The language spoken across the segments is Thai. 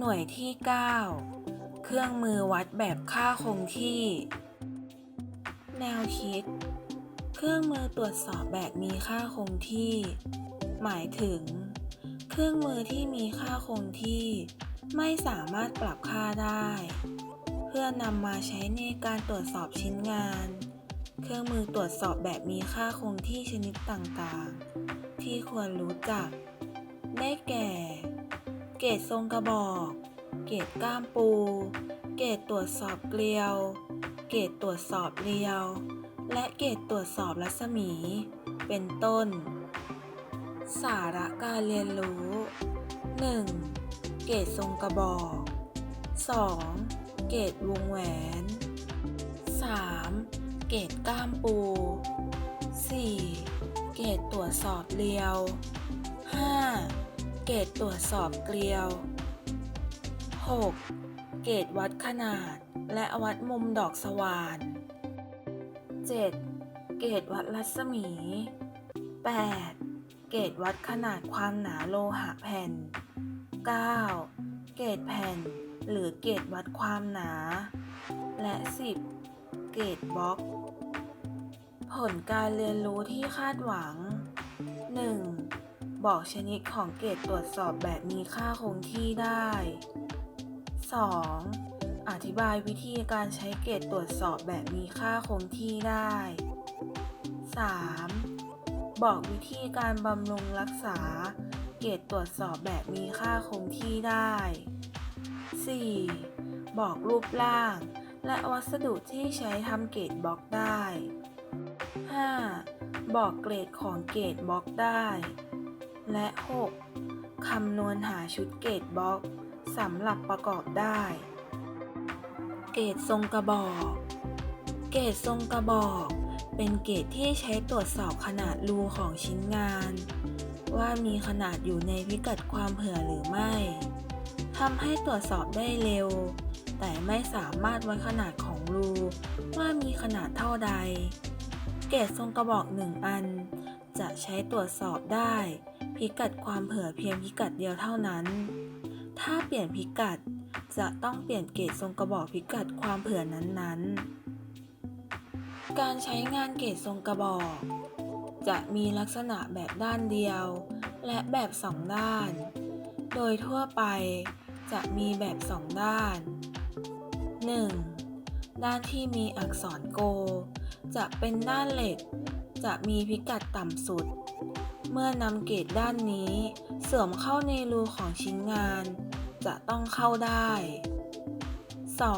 หน่วยที่ 9 เครื่องมือวัดแบบค่าคงที่ แนวคิด เครื่องมือตรวจสอบแบบมีค่าคงที่ หมายถึง เครื่องมือที่มีค่าคงที่ ไม่สามารถปรับค่าได้ เพื่อนำมาใช้ในการตรวจสอบชิ้นงาน เครื่องมือตรวจสอบแบบมีค่าคงที่ชนิดต่างๆ ที่ควรรู้จัก ได้แก่ เกรดทรงกระบอก เกรดก้ามปู เกรดตรวจสอบเกลียว เกรดตรวจสอบเรียว และเกรดตรวจสอบรัศมี เป็นต้น สาระการเรียนรู้ 1. เกรดทรงกระบอก 2. เกรดวงแหวน เกรดก้ามปู 4. เกรดตรวจสอบเรียว 5. เกรดตรวจสอบเกลียว 6. เกรดวัดขนาดและวัดมุมดอกสว่าน 7. เกรดวัดรัศมี 8. เกรดวัดขนาดความหนาโลหะแผ่น 9. เกรดแผ่น หรือเกรดวัดความหนา และ 10. เกรดบล็อก ผลการเรียนรู้ที่คาดหวัง 1. บอกชนิดของเกรดตรวจสอบแบบมีค่าคงที่ได้ 2. อธิบายวิธีการใช้เกรดตรวจสอบแบบมีค่าคงที่ได้ 3. บอกวิธีการบำรุงรักษา เกรดตรวจสอบแบบมีค่าคงที่ได้ 4. บอกรูปร่าง และวัสดุที่ใช้ทำเกรดบล็อกได้ 5. บอกเกรดของเกรดบล็อกได้ และ 6. คำนวณหาชุดเกรดบล็อกสำหรับประกอบได้ เกรดทรงกระบอก เกรดทรงกระบอก เป็นเกรดที่ใช้ตรวจสอบขนาดรูของชิ้นงาน ว่ามีขนาดอยู่ในพิกัดความเผื่อหรือไม่ทำให้ตรวจสอบได้เร็ว แต่ไม่สามารถวัดขนาดของรูว่ามีขนาดเท่าใด เกรดทรงกระบอกหนึ่งอัน จะใช้ตรวจสอบได้ พิกัดความเผื่อเพียงพิกัดเดียวเท่านั้น ถ้าเปลี่ยนพิกัดจะต้องเปลี่ยนเกรดทรงกระบอกพิกัดความเผื่อนั้นๆ การใช้งานเกรดทรงกระบอก จะมีลักษณะแบบด้านเดียว และแบบสองด้าน โดยทั่วไปจะมีแบบสองด้าน 1. ด้านที่มีอักษรโก จะเป็นด้านเหล็ก จะมีพิกัดต่ำสุด เมื่อนำเกรดด้านนี้ เสวมเข้าในรูของชิ้นงาน จะต้องเข้าได้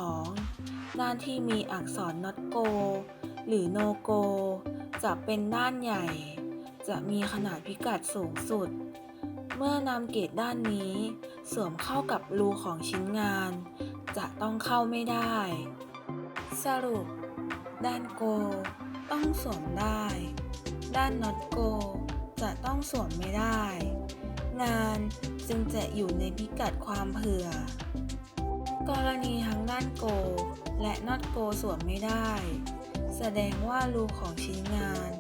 2. ด้านที่มีอักษร not go หรือ no go จะเป็นด้านใหญ่ จะมีขนาดพิกัดสูงสุด เมื่อนำเกรดด้านนี้ เสวมเข้ากับรูของชิ้นงาน จะต้องเข้าไม่ได้ สรุป ด้าน go ต้องสวมได้ ด้าน not go จะต้องสวมไม่ได้ งานจึงจะอยู่ในพิกัดความเผื่อ กรณีทั้งด้าน go และ not go สวมไม่ได้ แสดงว่ารูของชิ้นงาน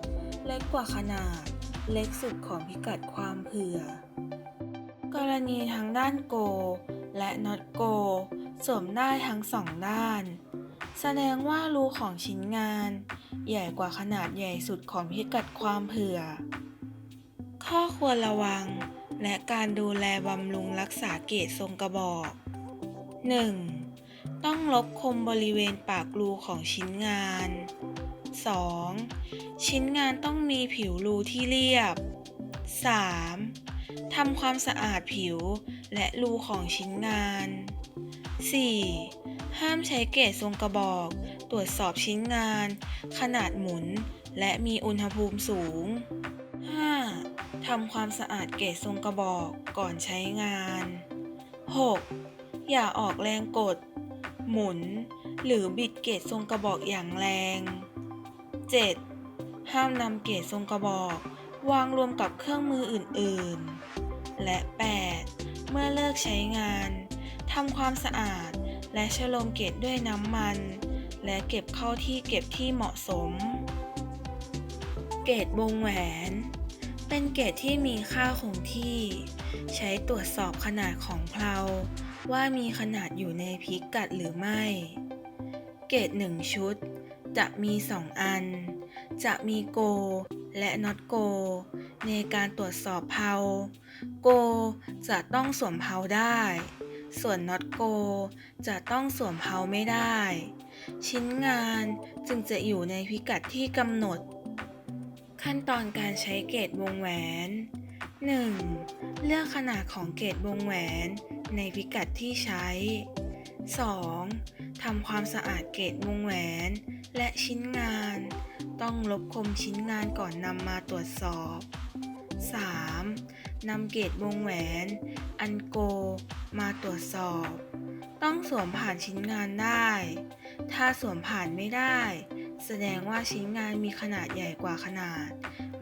เล็กกว่าขนาดเล็กสุดของพิกัดความเผื่อ กรณีทั้งด้าน go และ not go สวมได้ทั้งสองด้าน แสดงว่ารูของชิ้นงาน ใหญ่กว่าขนาดใหญ่สุดของพิกัดความเผื่อ ข้อควรระวัง และการดูแลบำรุงรักษาเกรดทรงกระบอก 1. ต้องลบคมบริเวณปากรูของชิ้นงาน 2. ชิ้นงานต้องมีผิวรูที่เรียบ 3. ทำความสะอาดผิวและรูของชิ้นงาน 4. ห้ามใช้เกรดทรงกระบอก ตรวจสอบชิ้นงาน ขนาดหมุน และมีอุณหภูมิสูง 5. ทำความสะอาดเกรดทรงกระบอกก่อนใช้งาน 6. อย่าออกแรงกด หมุน หรือบิดเกรดทรงกระบอกอย่างแรง 7. ห้ามนำเกรดทรงกระบอก วางรวมกับเครื่องมืออื่น ๆ และ 8. เมื่อเลิกใช้งาน ทำความสะอาด และชโลมเกรดด้วยน้ำมัน และเก็บเข้าที่เก็บที่เหมาะสม เกตวงแหวน เป็นเกตที่มีค่าคงที่ ใช้ตรวจสอบขนาดของเพลาว่ามีขนาดอยู่ในพิกัดหรือไม่ เกตหนึ่งชุด จะมี2อัน จะมีโก และน็อตโก ในการตรวจสอบเพลาโกจะต้องสวมเพลาได้ ส่วนน็อตโก จะต้องสวมเพลาไม่ได้ ชิ้นงานจึงจะอยู่ในพิกัดที่กำหนด ขั้นตอนการใช้เกตวงแหวน 1. เลือกขนาดของเกตวงแหวนในพิกัดที่ใช้ 2. ทำความสะอาดเกตวงแหวนและชิ้นงาน ต้องลบคมชิ้นงานก่อนนำมาตรวจสอบ 3. นำเกตวงแหวน อันโก มาตรวจสอบ ต้องสวมผ่านชิ้นงานได้ ถ้าสวมผ่านไม่ได้ แสดงว่าชิ้นงานมีขนาดใหญ่กว่าขนาด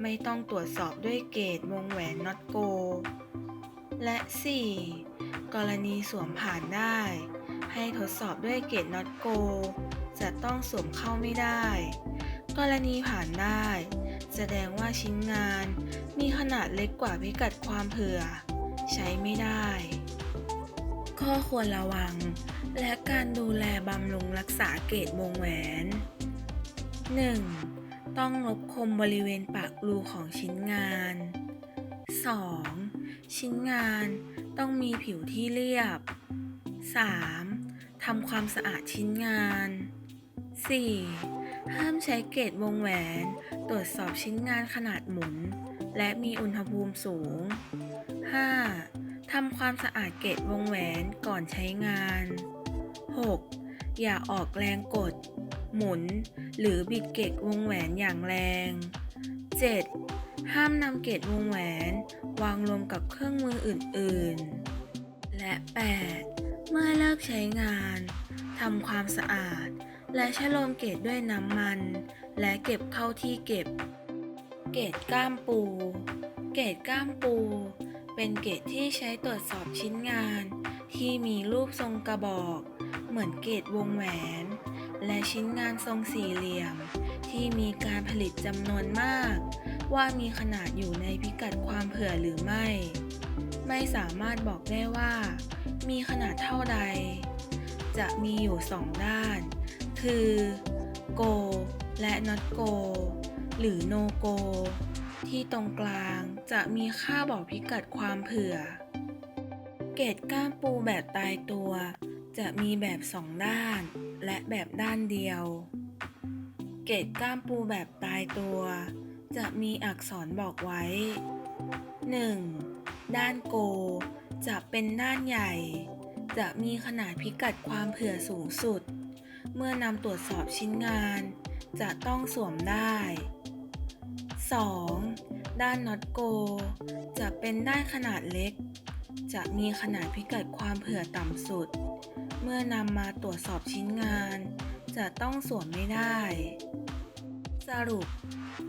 ไม่ต้องตรวจสอบด้วยเกตวงแหวน not go และ 4. กรณีสวมผ่านได้ ให้ทดสอบด้วยเกต not go จะต้องสวมเข้าไม่ได้ กรณีผ่านได้ แสดงว่าชิ้นงานมีขนาดเล็กกว่าพิกัดความเผื่อ ใช้ไม่ได้ ข้อควรระวัง และการดูแลบำรุงรักษาเกตวงแหวน 1. ต้องลบคมบริเวณปากรูของชิ้นงาน 2. ชิ้นงานต้องมีผิวที่เรียบ 3. ทำความสะอาดชิ้นงาน 4. ห้ามใช้เกตวงแหวน ตรวจสอบชิ้นงานขนาดหมุน และมีอุณหภูมิสูง 5. ทำความสะอาดเกตวงแหวนก่อนใช้งาน 6. อย่าออกแรงกด หมุน หรือบิดเกตวงแหวนอย่างแรง 7. ห้ามนำเกตวงแหวนวางรวมกับเครื่องมืออื่น ๆ และ 8. เมื่อเลิกใช้งานทำความสะอาด และชะโลมเกตด้วยน้ำมัน และเก็บเข้าที่เก็บ เกตก้ามปู เกตก้ามปู เป็นเกตที่ใช้ตรวจสอบชิ้นงาน ที่มีรูปทรงกระบอก เหมือนเกตวงแหวน และชิ้นงานทรงสี่เหลี่ยม ที่มีการผลิตจำนวนมาก ว่ามีขนาดอยู่ในพิกัดความเผื่อหรือไม่ ไม่สามารถบอกได้ว่า มีขนาดเท่าใด จะมีอยู่สองด้าน คือ go และ not go หรือ no go ที่ตรงกลางจะมีค่าบอกพิกัดความเผื่อ เกตก้ามปูแบบตายตัว จะมีแบบสองด้าน และแบบด้านเดียว เกตก้ามปูแบบตายตัว จะมีอักษรบอกไว้ 1. ด้านโก จะเป็นด้านใหญ่ จะมีขนาดพิกัดความเผื่อสูงสุด เมื่อนำตรวจสอบชิ้นงาน จะต้องสวมได้ 2. ด้านน็อตโก จะเป็นด้านขนาดเล็ก จะมีขนาดพิกัดความเผื่อต่ำสุด เมื่อนำมาตรวจสอบชิ้นงาน จะต้องสวมไม่ได้ สรุป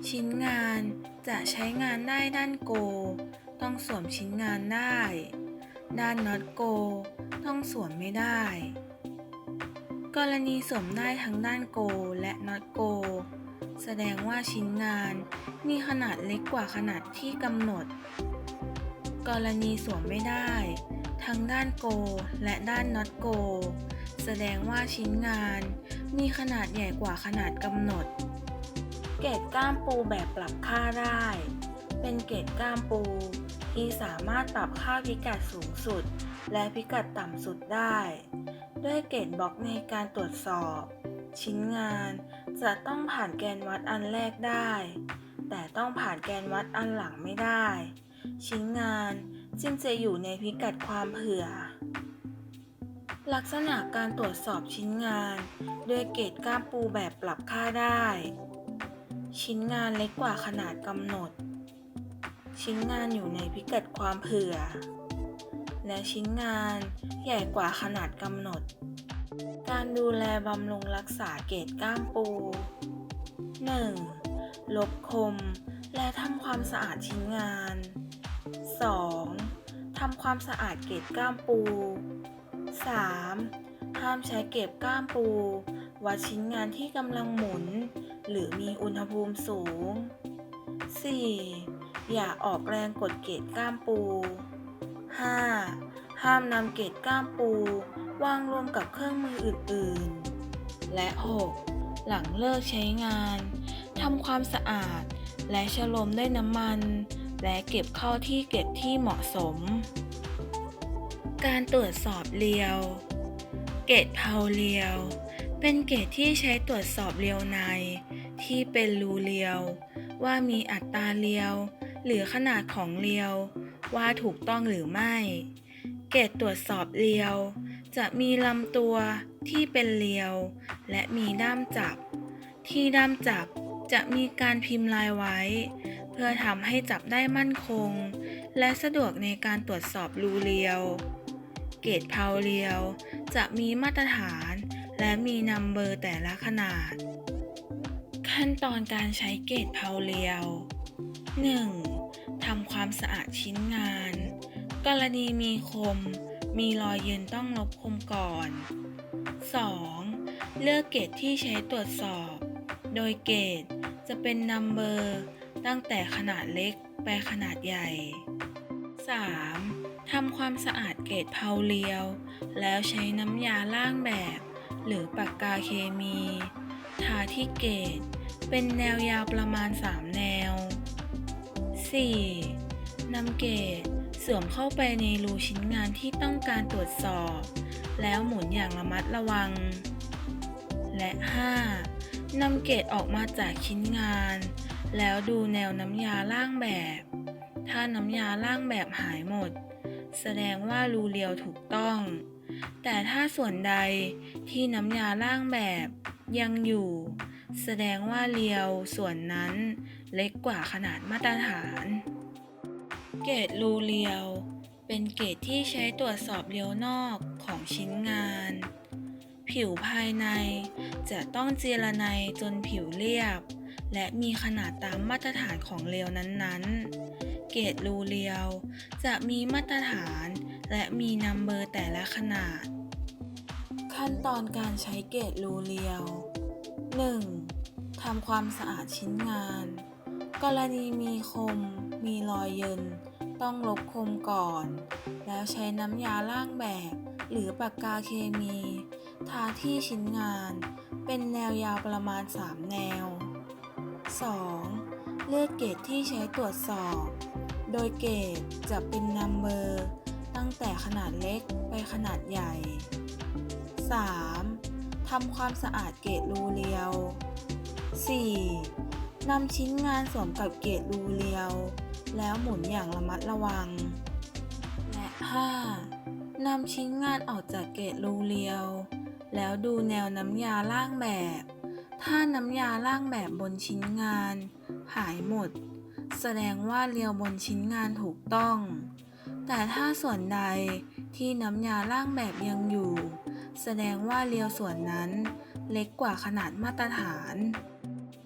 ชิ้นงานจะใช้งานได้ด้านโก ต้องสวมชิ้นงานได้ ด้านน็อตโก ต้องสวมไม่ได้ กรณีสวมได้ทั้งด้านโกและน็อตโก แสดงว่าชิ้นงานมีขนาดเล็กกว่าขนาดที่กำหนด กรณีสวมไม่ได้ ทั้งด้านโกและด้านน็อตโก แสดงว่าชิ้นงานมีขนาดใหญ่กว่าขนาดกำหนด เกรดก้ามปูแบบปรับค่าได้ เป็นเกรดก้ามปูที่สามารถปรับค่าพิกัดสูงสุด และพิกัดต่ำสุดได้ ด้วยเกรดบล็อกในการตรวจสอบ ชิ้นงานจะต้องผ่านแกนวัดอันแรกได้ แต่ต้องผ่านแกนวัดอันหลังไม่ได้ ชิ้นงานจึงจะอยู่ในพิกัดความเผื่อ ลักษณะการตรวจสอบชิ้นงาน ด้วยเกรดก้ามปูแบบปรับค่าได้ ชิ้นงานเล็กกว่าขนาดกำหนด ชิ้นงานอยู่ในพิกัดความเผื่อ และชิ้นงานใหญ่กว่าขนาดกำหนด การดูแลบำรุงรักษาเกรดก้ามปู 1. ลบคม และทำความสะอาดชิ้นงาน 2. ทำความสะอาดเกรดก้ามปู 3. ห้ามใช้เก็บก้ามปู วัดชิ้นงานที่กำลังหมุน หรือมีอุณหภูมิสูง 4. อย่าออกแรงกดเกล็ดก้ามปู 5. ห้ามนำเกล็ดก้ามปู วางรวมกับเครื่องมืออื่นๆ และ 6. หลังเลิกใช้งานทำความสะอาด และฉลมด้วยน้ำมัน และเก็บเข้าที่เก็บที่เหมาะสม การตรวจสอบเรียว เกตเพาเรียว เป็นเกตที่ใช้ตรวจสอบเรียวใน ที่เป็นรูเรียว ว่ามีอัตราเรียว หรือขนาดของเรียว ว่าถูกต้องหรือไม่ เกตตรวจสอบเรียว จะมีลำตัวที่เป็นเรียว และมีด้ามจับ ที่ด้ามจับจะมีการพิมพ์ลายไว้ เพื่อทำให้จับได้มั่นคง และสะดวกในการตรวจสอบรูเรียว เกตเพาเรียว จะมีมาตรฐาน และมีนัมเบอร์แต่ละขนาด ขั้นตอนการใช้เกตเพาเรียว 1. ทำความสะอาดชิ้นงาน กรณีมีคม มีรอยเย็นต้องลบคมก่อน 2. เลือกเกตที่ใช้ตรวจสอบ โดยเกตจะเป็นนัมเบอร์ตั้งแต่ขนาดเล็กไปขนาดใหญ่ 3. ทำความสะอาดเกตเพาเรียว แล้วใช้น้ำยาล้างแบบ หรือปากกาเคมี ทาที่เกตเป็นแนวยาวประมาณ 3 แนว 4. นำเกตสวมเข้าไปในรูชิ้นงานที่ต้องการตรวจสอบ แล้วหมุนอย่างระมัดระวัง และ 5. นำเกตออกมาจากชิ้นงาน แล้วดูแนวน้ำยาล่างแบบ ถ้าน้ำยาล่างแบบหายหมด แสดงว่ารูเรียวถูกต้อง แต่ถ้าส่วนใดที่น้ำยาล่างแบบยังอยู่ แสดงว่าเรียวส่วนนั้นเล็กกว่าขนาดมาตรฐาน เกรดรูเรียว เป็นเกรดที่ใช้ตรวจสอบเรียวนอกของชิ้นงาน ผิวภายใน จะต้องเจรไนจนผิวเรียบ และมีขนาดตามมาตรฐานของเรียวนั้นๆ เกรดรูเรียว จะมีมาตรฐานและมีนัมเบอร์แต่ละขนาด ขั้นตอนการใช้เกรดรูเรียว 1. ทำความสะอาดชิ้นงาน กรณีมีคม มีรอยเยิน ต้องลบคมก่อน แล้วใช้น้ำยาล้างแบบ หรือปากกาเคมี ทาที่ชิ้นงาน เป็นแนวยาวประมาณ 3 แนว 2. เลือกเกรดที่ใช้ตรวจสอบ โดยเกรดจะเป็นนัมเบอร์ ตั้งแต่ขนาดเล็กไปขนาดใหญ่ 3. ทำความสะอาดเกรดรูเรียว 4. นำชิ้นงานสวมกับเกรดรูเรียว แล้วหมุนอย่างระมัดระวัง และ 5. นำชิ้นงานออกจากเกรดรูเรียว แล้วดูแนวน้ำยาล่างแบบ ถ้าน้ำยาล่างแบบบนชิ้นงาน หายหมด แสดงว่าเรียวบนชิ้นงานถูกต้อง แต่ถ้าส่วนใดที่น้ำยาล่างแบบยังอยู่ แสดงว่าเรียวส่วนนั้นเล็กกว่าขนาดมาตรฐาน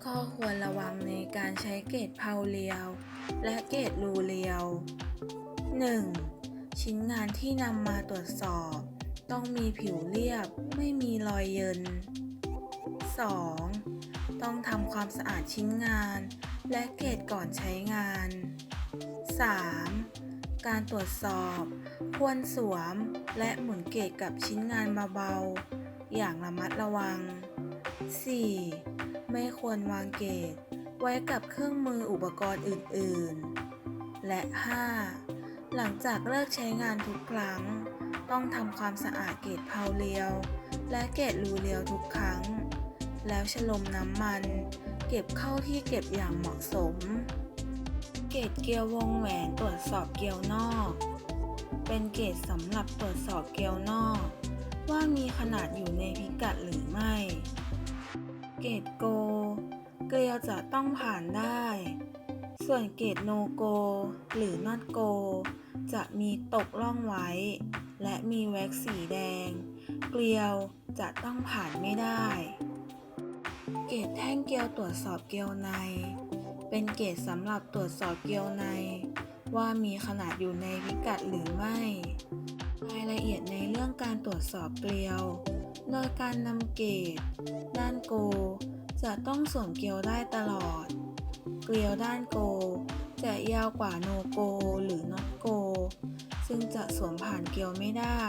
ข้อควรระวังในการใช้เกรดเพาเรียว และเกรดรูเรียว 1. ชิ้นงานที่นำมาตรวจสอบ ต้องมีผิวเรียบไม่มีรอยเยิน 2. ต้องทำความสะอาดชิ้นงาน และเกรดก่อนใช้งาน 3. การตรวจสอบ ควรสวม และหมุนเกรดกับชิ้นงานเบาๆ อย่างระมัดระวัง 4. ไม่ควรวางเกรดไว้กับเครื่องมืออุปกรณ์อื่นๆ และ 5. หลังจากเลิกใช้งานทุกครั้ง ต้องทำความสะอาดเกรดเพาเรียว และเกรดรูเรียวทุกครั้ง แล้วฉลมน้ำมัน เก็บเข้าที่เก็บอย่างเหมาะสม เกรดเกลียววงแหวนตรวจสอบเกลียวนอก เป็นเกรดสำหรับตรวจสอบเกลียวนอก ว่ามีขนาดอยู่ในพิกัดหรือไม่ เกรดโก เกลียวจะต้องผ่านได้ ส่วนเกรดโนโก หรือนอตโก จะมีตกล่องไว้ และมีแว็กซ์สีแดง เกลียวจะต้องผ่านไม่ได้ เกรดแท่งเกลียวตรวจสอบเกลียวใน เป็นเกรดสำหรับตรวจสอบเกลียวใน ว่ามีขนาดอยู่ในพิกัดหรือไม่ รายละเอียดในเรื่องการตรวจสอบเกลียว โดยการนำเกรดด้านโก จะต้องสวมเกลียวได้ตลอด เกลียวด้านโก จะยาวกว่าโนโกหรือน็อตโก ซึ่งจะสวมผ่านเกลียวไม่ได้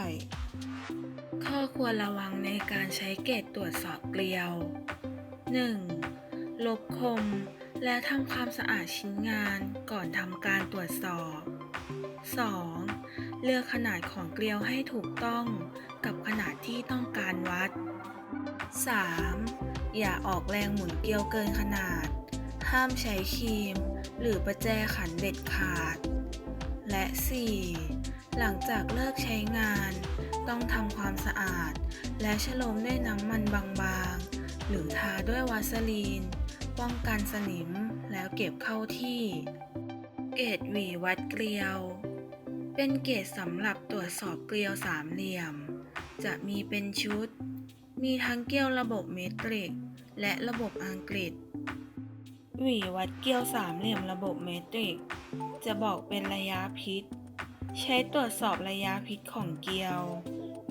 ข้อควรระวังในการใช้เกรดตรวจสอบเกลียว 1. ลบคม และทำความสะอาดชิ้นงานก่อนทำการตรวจสอบ 2. เลือกขนาดของเกลียวให้ถูกต้องกับขนาดที่ต้องการวัด 3. อย่าออกแรงหมุนเกลียวเกินขนาด ห้ามใช้ครีม หรือประแจขันเด็ดขาด และ 4. หลังจากเลิกใช้งาน ต้องทำความสะอาด และฉโลมด้วยน้ำมันบางๆ หรือทาด้วยวาสลีน ป้องกันสนิมแล้วเก็บเข้าที่ เกรดหวีวัดเกลียว เป็นเกรดสำหรับตรวจสอบเกลียวสามเหลี่ยม จะมีเป็นชุด มีทั้งเกลียวระบบเมตริก และระบบอังกฤษ หวีวัดเกลียวสามเหลี่ยมระบบเมตริก จะบอกเป็นระยะพิษ ใช้ตรวจสอบระยะพิษของเกลียว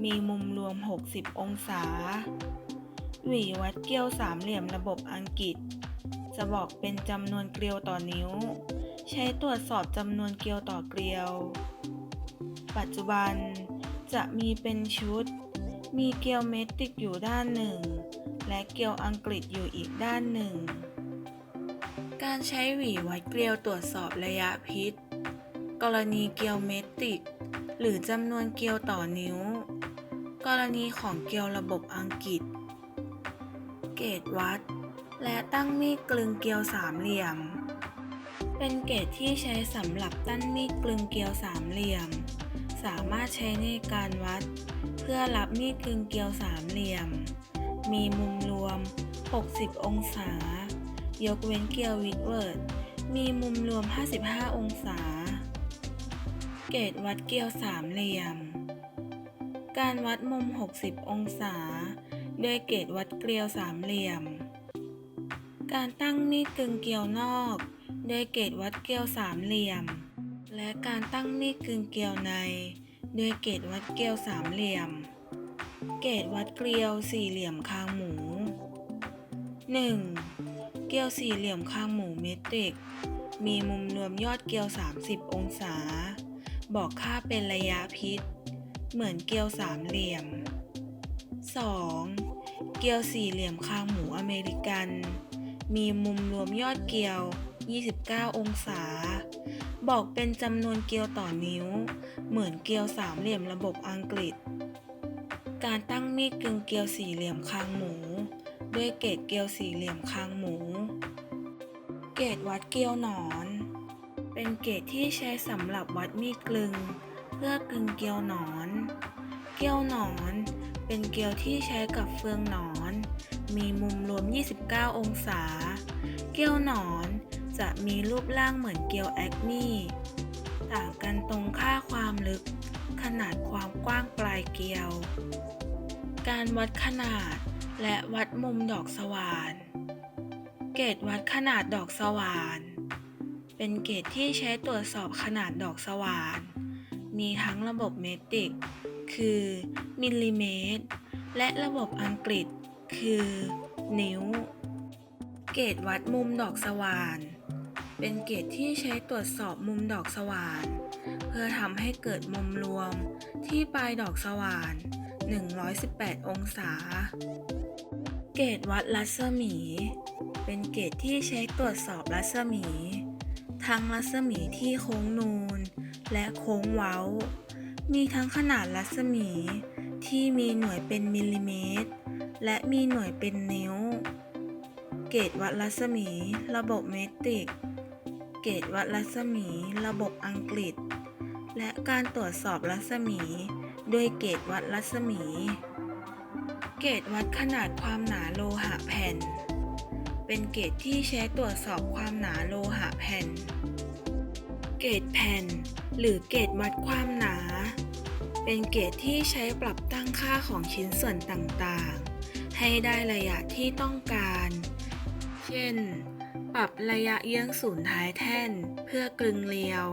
มีมุมรวม 60 องศาหวีวัดเกลียวสามเหลี่ยมระบบอังกฤษ จะบอกเป็นจำนวนเกลียวต่อนิ้ว ใช้ตรวจสอบจำนวนเกลียวต่อเกลียว ปัจจุบันจะมีเป็นชุด มีเกลียวเมตริกอยู่ด้านหนึ่ง และเกลียวอังกฤษอยู่อีกด้านหนึ่ง การใช้หวีวัดเกลียวตรวจสอบระยะพิษ กรณีเกลียวเมตริก หรือจำนวนเกลียวต่อนิ้ว กรณีของเกลียวระบบอังกฤษ เกรดวัด และตั้งมีดกลึงเกลียวสามเหลี่ยม เป็นเกรดที่ใช้สำหรับตั้งมีดกลึงเกลียวสามเหลี่ยม สามารถใช้ในการวัด เพื่อรับมีดกลึงเกลียวสามเหลี่ยม มีมุมรวม 60 องศา ยกเว้นเกลียววิดเวิร์ดมีมุมรวม 55 องศา เกรดวัดเกลียวสามเหลี่ยม การวัดมุม 60 องศาด้วยเกรดวัดเกลียวสามเหลี่ยม การตั้งมีดกึ่งเกลียวนอกโดยเกรดวัดเกลียวสามเหลี่ยม และการตั้งมีดกึ่งเกลียวในโดยเกรดวัดเกลียวสามเหลี่ยม เกรดวัดเกลียวสี่เหลี่ยมคางหมู 1. เกลียวสี่เหลี่ยมคางหมูเมตริก มีมุมรวมยอดเกลียว 30 องศา บอกค่าเป็นระยะพิษ เหมือนเกลียวสามเหลี่ยม 2. เกลียวสี่เหลี่ยมคางหมูอเมริกัน มีมุมรวมยอดเกลียว 29 องศา บอกเป็นจำนวนเกลียวต่อนิ้ว เหมือนเกลียวสามเหลี่ยมระบบอังกฤษ การตั้งมีดกึงเกลียวสี่เหลี่ยมคางหมู ด้วยเกรดเกลียวสี่เหลี่ยมคางหมู เกรดวัดเกลียวหนอน เป็นเกรดที่ใช้สำหรับวัดมีดกลึง เพื่อกลึงเกลียวหนอน เกลียวหนอน เป็นเกลียวที่ใช้กับเฟืองหนอน มีมุมรวม 29 องศา เกลียวหนอนจะมีรูปร่างเหมือนเกลียวแอคนีต่างกันตรงค่าความลึก ขนาดความกว้างปลายเกลียว การวัดขนาดและวัดมุมดอกสว่านเกรดวัดขนาดดอกสว่านเป็นเกรดที่ใช้ตรวจสอบขนาดดอกสว่าน มีทั้งระบบเมตริก คือ มิลลิเมตร และระบบอังกฤษ คือ นิ้ว เกรดวัดมุมดอกสว่าน เป็นเกรดที่ใช้ตรวจสอบมุมดอกสว่าน เพื่อทำให้เกิดมุมรวมที่ปลายดอกสว่าน 118 องศา เกรดวัดรัศมี เป็นเกรดที่ใช้ตรวจสอบรัศมี ทั้งรัศมีที่โค้งนูน และโค้งเว้า มีทั้งขนาดรัศมีที่มีหน่วยเป็นมิลลิเมตร และมีหน่วยเป็นนิ้ว เกรดวัดรัศมี ระบบเมตริก เกรดวัดรัศมี ระบบอังกฤษ และการตรวจสอบรัศมีด้วยเกรดวัดรัศมี เกรดวัดขนาดความหนาโลหะแผ่น เป็นเกรดที่ใช้ตรวจสอบความหนาโลหะแผ่น เกรดแผ่น หรือเกรดวัดความหนา เป็นเกรดที่ใช้ปรับตั้งค่าของชิ้นส่วนต่างๆ ให้ได้ระยะที่ต้องการ เช่น ปรับระยะเยื้องศูนย์ท้ายแท่นเพื่อกลึงเรียว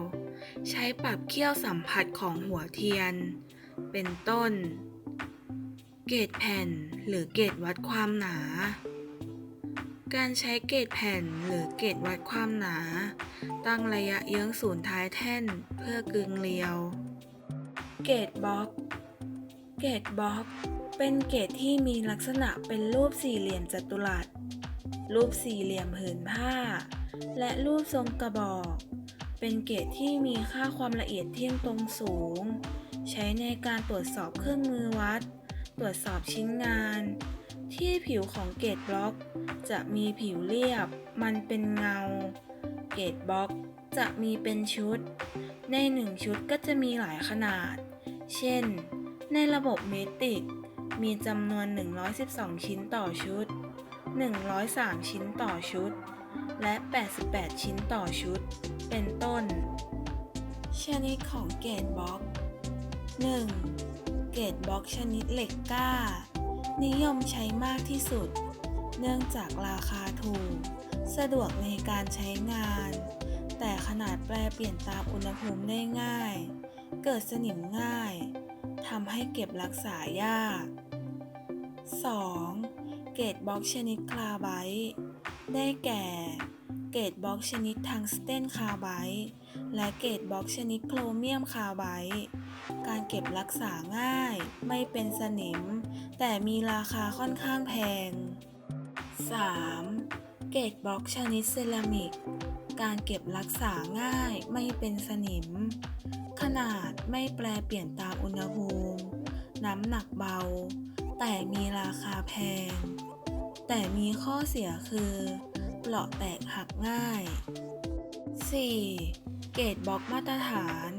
ใช้ปรับเขี้ยวสัมผัสของหัวเทียน เป็นต้น เกรดแผ่นหรือเกรดวัดความหนา การใช้เกจแผ่นหรือเกจวัดความหนา ตั้งระยะเยื้องศูนย์ท้ายแท่นเพื่อกึงเรียว เกจบล็อก เกจบล็อก เป็นเกจที่มีลักษณะเป็นรูปสี่เหลี่ยมจัตุรัส รูปสี่เหลี่ยมผืนผ้า และรูปทรงกระบอก เป็นเกจที่มีค่าความละเอียดเที่ยงตรงสูง ใช้ในการตรวจสอบเครื่องมือวัด ตรวจสอบชิ้นงาน ที่ผิวของเกจบล็อก จะมีผิวเรียบ มันเป็นเงา เกจบล็อกจะมีเป็นชุด ในหนึ่งชุดก็จะมีหลายขนาด เช่น ในระบบเมตริก มีจำนวน 112 ชิ้นต่อชุด 103 ชิ้นต่อชุด และ 88 ชิ้นต่อชุด เป็นต้น ชนิดของเกจบล็อก 1. เกจบล็อกชนิดเหล็กกล้า นิยมใช้มากที่สุด เนื่องจากราคาถูก สะดวกในการใช้งาน แต่ขนาดแปรเปลี่ยนตามอุณหภูมิได้ง่าย เกิดสนิมง่ายทำให้เก็บรักษายาก 2. เกรดบล็อกชนิดคลาไบต์ได้แก่ เกรดบล็อกชนิดทังสเตนคาไบต์และเกรดบล็อกชนิดโครเมียมคาไบต์การเก็บรักษาง่าย ไม่เป็นสนิม แต่มีราคาค่อนข้างแพง 3. เกรดบล็อกชนิดเซรามิก การเก็บรักษาง่าย ไม่เป็นสนิม ขนาดไม่แปรเปลี่ยนตามอุณหภูมิ น้ำหนักเบา แต่มีราคาแพง แต่มีข้อเสียคือเปราะแตกหักง่าย 4. เกรดบล็อกมาตรฐาน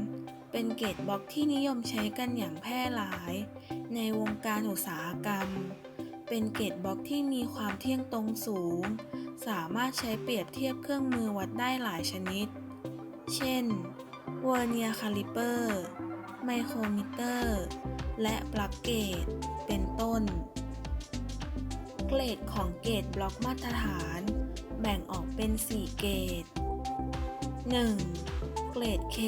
เป็นเกรดบล็อกที่นิยมใช้กันอย่างแพร่หลาย ในวงการอุตสาหกรรม เป็นเกรดบล็อกที่มีความเที่ยงตรงสูง สามารถใช้เปรียบเทียบเครื่องมือวัดได้หลายชนิด เช่นเวอร์เนียคาลิเปอร์ ไมโครมิเตอร์ และปลั๊กเกจเป็นต้น เกรดของเกรดบล็อกมาตรฐาน แบ่งออกเป็น 4 เกรด 1. เกรด K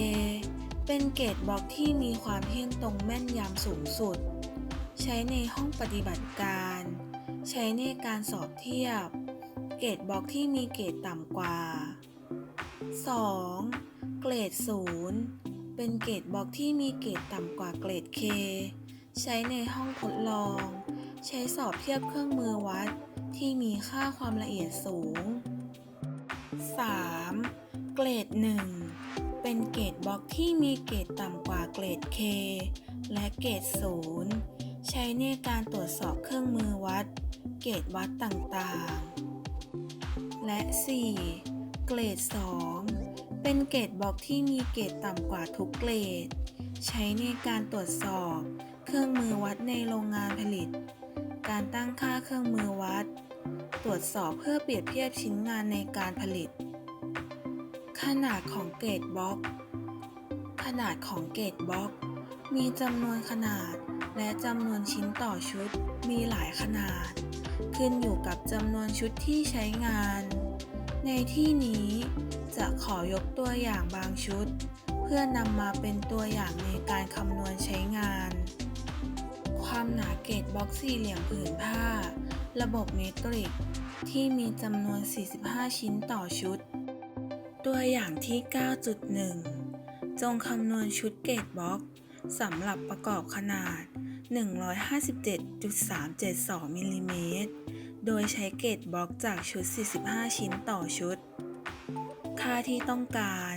เป็นเกรดบล็อกที่มีความเที่ยงตรงแม่นยำสูงสุด ใช้ในห้องปฏิบัติการ ใช้ในการสอบเทียบ เกรดบล็อกที่มีเกรดต่ำกว่า 2. เกรด0 เป็นเกรดบล็อกที่มีเกรดต่ำกว่าเกรด K ใช้ในห้องทดลอง ใช้สอบเทียบเครื่องมือวัดที่มีค่าความละเอียดสูง 3. เกรด 1 เป็นเกรดบล็อกที่มีเกรดต่ำกว่าเกรด K และเกรด 0 ใช้ในการตรวจสอบเครื่องมือวัด เกรดวัดต่างๆ และ 4. เกรด 2 เป็นเกรดบล็อกที่มีเกรดต่ำกว่าทุกเกรด ใช้ในการตรวจสอบ เครื่องมือวัดในโรงงานผลิต การตั้งค่าเครื่องมือวัด ตรวจสอบเพื่อเปรียบเทียบชิ้นงานในการผลิต ขนาดของเกรดบล็อก ขนาดของเกรดบล็อก มีจำนวนขนาดและจำนวนชิ้นต่อชุดมีหลายขนาด ขึ้นอยู่กับจำนวนชุดที่ใช้งาน ในที่นี้จะขอยกตัวอย่างบางชุด เพื่อนำมาเป็นตัวอย่างในการคำนวณใช้งาน ความหนาเกรดบล็อกสี่เหลี่ยมผืนผ้า ระบบเมตริก ที่มีจำนวน 45 ชิ้นต่อชุด ตัวอย่างที่ 9.1 จงคำนวณชุดเกรดบล็อกสำหรับประกอบขนาด 157.372มิลลิเมตร โดยใช้เกรดบล็อกจากชุด 45 ชิ้นต่อชุด ค่าที่ต้องการ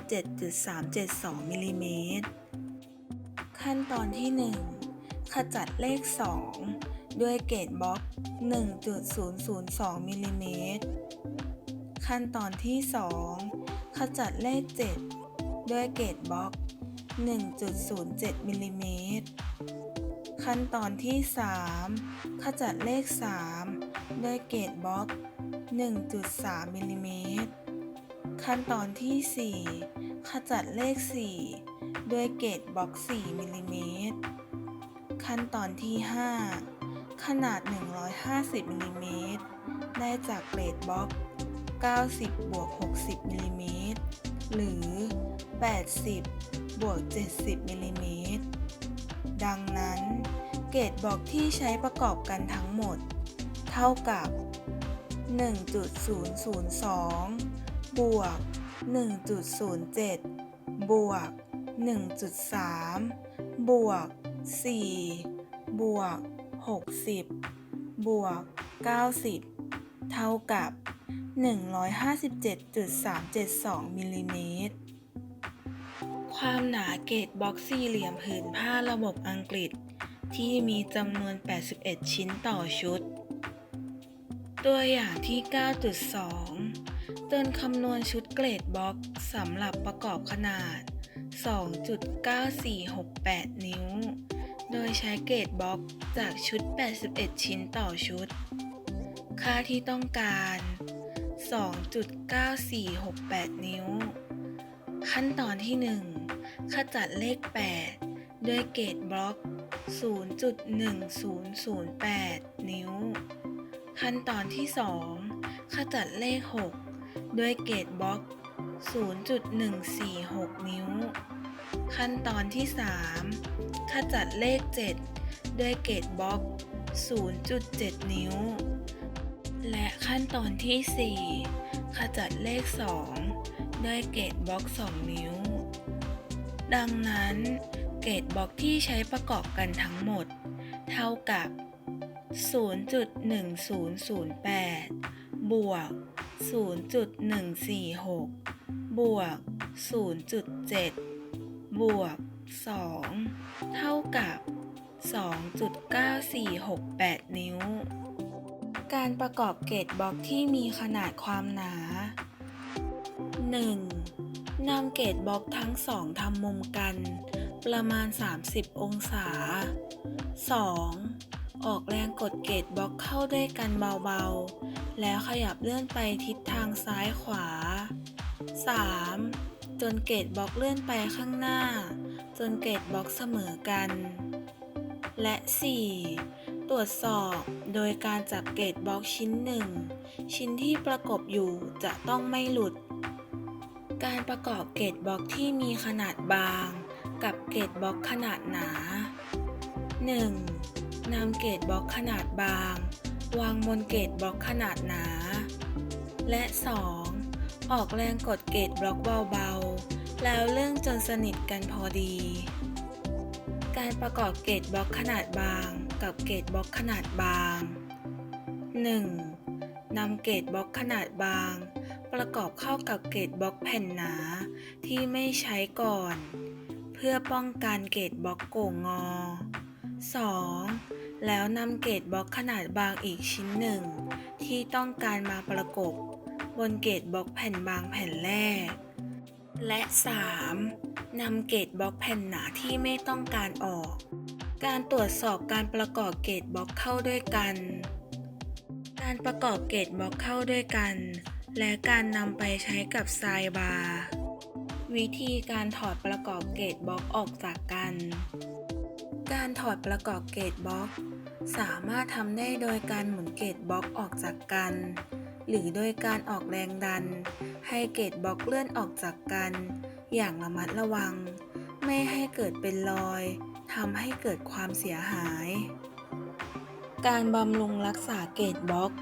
157.372มิลลิเมตร ขั้นตอนที่ 1 ขจัดเลข 2 ด้วยเกรดบล็อก 1.002มิลลิเมตร ขั้นตอนที่ 2 ขจัดเลข 7 ด้วยเกรดบล็อก 1.07มิลลิเมตร ขั้นตอนที่ 3 ขจัดเลข 3 ด้วยเกรดบล็อก 1.3มิลลิเมตร ขั้นตอนที่ 4 ขจัดเลข 4 ด้วยเกรดบล็อก 4มิลลิเมตร ขั้นตอนที่ 5 ขนาด 150มิลลิเมตร ได้จากเกรดบล็อก 90บวก60มิลลิเมตร หรือ 80บวก70มิลลิเมตรดังนั้น เกรดบล็อกที่ใช้ประกอบกันทั้งหมด เท่ากับ 1.002 บวก 1.07 บวก 1.3 บวก 4 บวก 60 บวก 90 เท่ากับ 157.372 มิลลิเมตรความหนาเกตบล็อกสี่เหลี่ยมผืนผ้าระบบอังกฤษ ที่มีจำนวน 81 ชิ้นต่อชุด ตัวอย่างที่ 9.2ตนคำนวณชุดเกรดบล็อกสำหรับประกอบขนาด 2.9468 นิ้ว โดยใช้เกรดบล็อกจากชุด 81 ชิ้นต่อชุด ค่าที่ต้องการ 2.9468 นิ้ว ขั้นตอนที่ 1 ขจัดเลข 8 ด้วยเกรดบล็อก 0.1008 นิ้ว ขั้นตอนที่ 2 ขจัดเลข 6 ด้วยเกรดบล็อก 0.146 นิ้ว ขั้นตอนที่ 3 ขจัดเลข 7 ด้วยเกรดบล็อก 0.7 นิ้ว และขั้นตอนที่ 4 ขจัดเลข 2 ด้วยเกรดบล็อก 2 นิ้ว ดังนั้น รดบล็อกที่ใช้ประกอบกันทั้งหมด เท่ากับ 0.1008 บวก 0.146 บวก 0.7 บวก 2 เท่ากับ 2.9468 นิ้ว การประกอบเกรดบล็อกที่มีขนาดความหนา 1. นำเกรดบล็อกทั้งสองทำมุมกัน ประมาณ 30 องศา 2. ออกแรงกดเกรดบล็อกเข้าด้วยกันเบาๆ แล้วขยับเลื่อนไปทิศทางซ้ายขวา 3. จนเกรดบล็อกเลื่อนไปข้างหน้า จนเกรดบล็อกเสมอกัน และ 4. ตรวจสอบโดยการจับเกรดบล็อกชิ้นหนึ่งชิ้นที่ประกบอยู่จะต้องไม่หลุด การประกอบเกรดบล็อกที่มีขนาดบาง กับเกรดบล็อกขนาดหนา 1. นำเกรดบล็อกขนาดบาง วางบนเกรดบล็อกขนาดหนา และ 2. ออกแรงกดเกรดบล็อกเบาๆ แล้วเลื่อนจนสนิทกันพอดี การประกอบเกรดบล็อกขนาดบาง กับเกรดบล็อกขนาดบาง 1. นำเกรดบล็อกขนาดบาง ประกอบเข้ากับเกรดบล็อกแผ่นหนาที่ไม่ใช้ก่อน เพื่อป้องกันเกรดบล็อกโก่งงอ 2. แล้วนำเกรดบล็อกขนาดบางอีกชิ้นหนึ่ง ที่ต้องการมาประกบ บนเกรดบล็อกแผ่นบางแผ่นแรก และ 3. นำเกรดบล็อกแผ่นหนาที่ไม่ต้องการออก การตรวจสอบการประกอบเกรดบล็อกเข้าด้วยกัน การประกอบเกรดบล็อกเข้าด้วยกัน และการนำไปใช้กับไซบาร์ วิธีการถอดประกอบเกรดบล็อกออกจากกัน การถอดประกอบเกรดบล็อก สามารถทำได้โดยการหมุนเกรดบล็อกออกจากกัน หรือโดยการออกแรงดัน ให้เกรดบล็อกเลื่อนออกจากกัน อย่างระมัดระวัง ไม่ให้เกิดเป็นรอยทำให้เกิดความเสียหาย การบำรุงรักษาเกรดบล็อก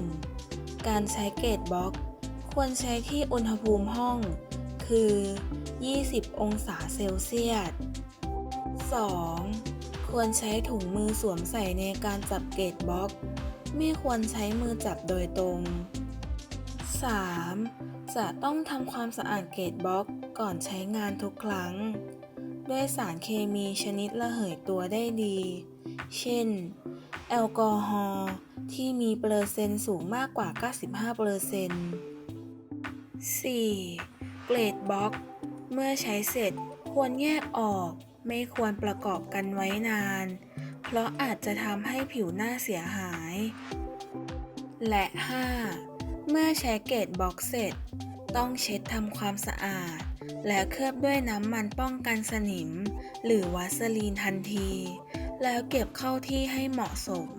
1. การใช้เกรดบล็อก ควรใช้ที่อุณหภูมิห้อง คือ 20 องศาเซลเซียส 2. ควรใช้ถุงมือสวมใส่ในการจับเกรดบล็อก ไม่ควรใช้มือจับโดยตรง 3. จะต้องทำความสะอาดเกรดบล็อกก่อนใช้งานทุกครั้ง ด้วยสารเคมีชนิดระเหยตัวได้ดี เช่น แอลกอฮอล์ที่มีเปอร์เซ็นต์สูงมากกว่า 95เปอร์เซ็นต์ 4. เกรดบล็อก เมื่อใช้เสร็จควรแยกออกไม่ควรประกอบกันไว้นาน เพราะอาจจะทำให้ผิวหน้าเสียหาย และ 5. เมื่อใช้เกรดบล็อกเสร็จ ต้องเช็ดทำความสะอาด และเคลือบด้วยน้ำมันป้องกันสนิม หรือวาสลีนทันที แล้วเก็บเข้าที่ให้เหมาะสม